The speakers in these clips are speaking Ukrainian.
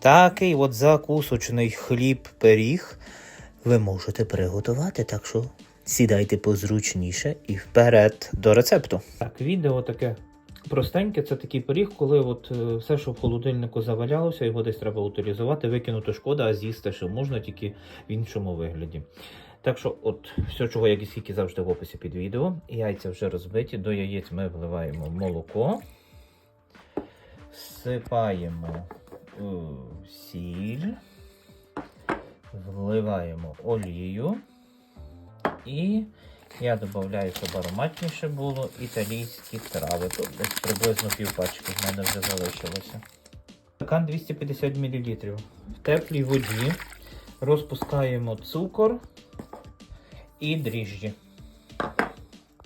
Такий от закусочний хліб-пиріг ви можете приготувати, так що сідайте позручніше і вперед до рецепту. Так, відео таке простеньке, це такий пиріг, коли от е, все, що в холодильнику завалялося, його десь треба утилізувати, викинути шкода, а з'їсти ще можна тільки в іншому вигляді. Так що, от, все, чого як і скільки завжди в описі під відео. Яйця вже розбиті, до яєць ми вливаємо молоко, всипаємо сіль, вливаємо олію і я додаю, щоб ароматніше було італійські трави. Тут приблизно пів пачки в мене вже залишилося. Стакан 250 мл. В теплій воді розпускаємо цукор і дріжджі.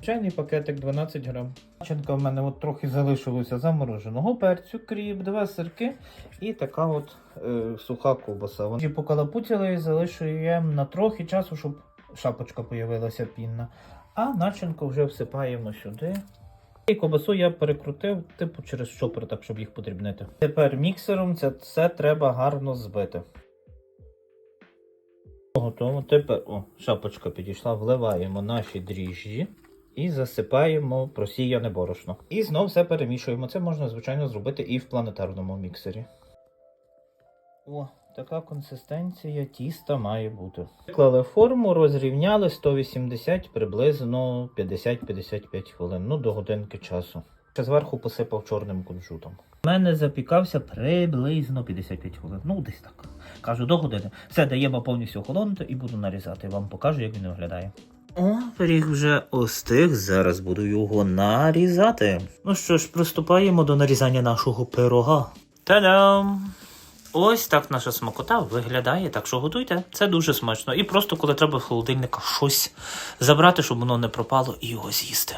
Чайний пакетик 12 грам. Начинка в мене от трохи залишилося замороженого перцю, кріп, два сирки і така от е, суха ковбаса. Вони покалапуцяли і залишуємо на трохи часу, щоб шапочка появилася пінна. А начинку вже всипаємо сюди. І ковбасу я перекрутив, типу через чопер, так щоб їх подрібнити. Тепер міксером це все треба гарно збити. Готово. Тепер о, шапочка підійшла, вливаємо наші дріжджі і засипаємо просіяне борошно. І знов все перемішуємо. Це можна, звичайно, зробити і в планетарному міксері. О, така консистенція тіста має бути. Виклали форму, розрівняли 180 приблизно 50-55 хвилин, ну до годинки часу. Ще зверху посипав чорним кунжутом. У мене запікався приблизно 55 хвилин. Ну, десь так. Кажу, до години. Все, даємо повністю охолонути і буду нарізати. Вам покажу, як він виглядає. О, пиріг вже остиг, зараз буду його нарізати. Ну що ж, приступаємо до нарізання нашого пирога. Та-дам! Ось так наша смакота виглядає, так що готуйте. Це дуже смачно. І просто коли треба в холодильника щось забрати, щоб воно не пропало, і його з'їсти.